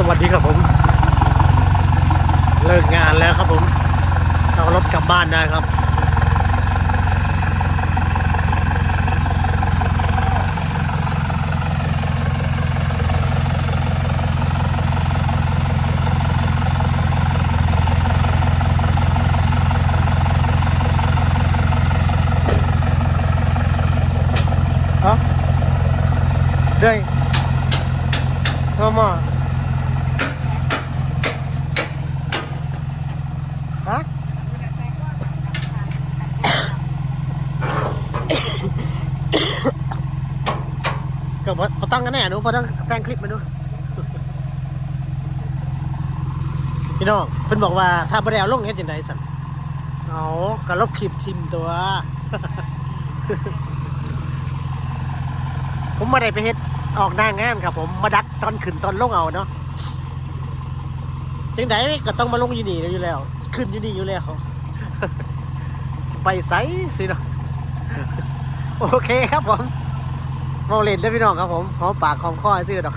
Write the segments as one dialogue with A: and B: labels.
A: สวัสดีครับผม เลิกงานแล้วครับผม เอารถกลับบ้านได้ครับ Hả? Đây Mama Hả? ก็บ่บ่ต้องกันแน่นูบ่ต้องแซงคลิปมาดูพี่น้องเพิ่นบอกว่าถ้าบ่ได้เอาลงเฮ็ดจังไดสั่นเอาก็ลบคลิปทิมตัว ผมม่ได้ไปเฮ็ดออกหน้างานครับ ผมมาดักตอนขึ้นตอนลงเอาเนาะจังไดก็ต้องมาลงอยู่นี่อยู่แล้ว ขึ้นอยู่นี่อยู่แล้ว ไปไสสิเนาะ โอเคครับผมเมาเล่นได้พี่น้องครับผมหอมปากหอมคอซื้อดอก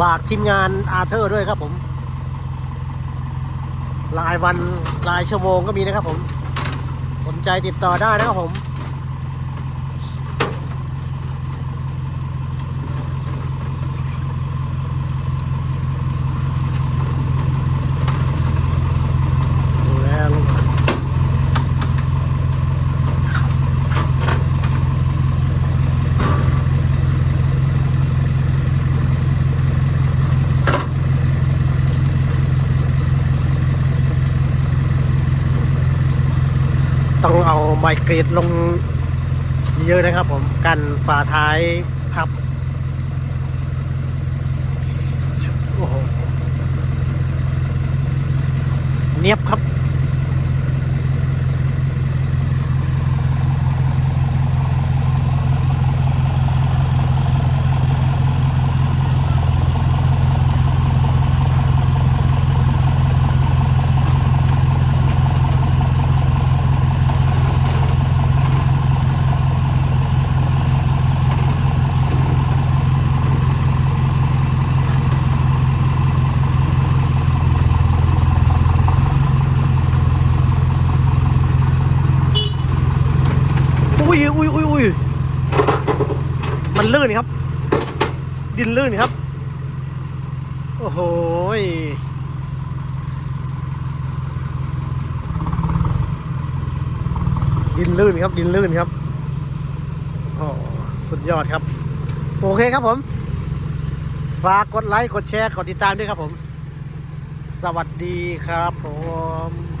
A: ฝากทีมงานอาเธอร์ด้วยครับผม รายวันรายชั่วโมงก็มีนะครับผม สนใจติดต่อได้นะครับผม ดูแลลูก ต้องเอาไมเกรดลงเยอะนะครับผมกันฝาท้ายพับโอ้โหเนียบครับ อุ้ยอุ้ยอุ้ยอุ้ยมันลื่นครับ ดินลื่นครับ โอ้โหดินลื่นครับ ดินลื่นครับโอ้สุดยอดครับ โอเคครับผม ฝากกดไลค์ กดแชร์ กดติดตามด้วยครับผม สวัสดีครับผม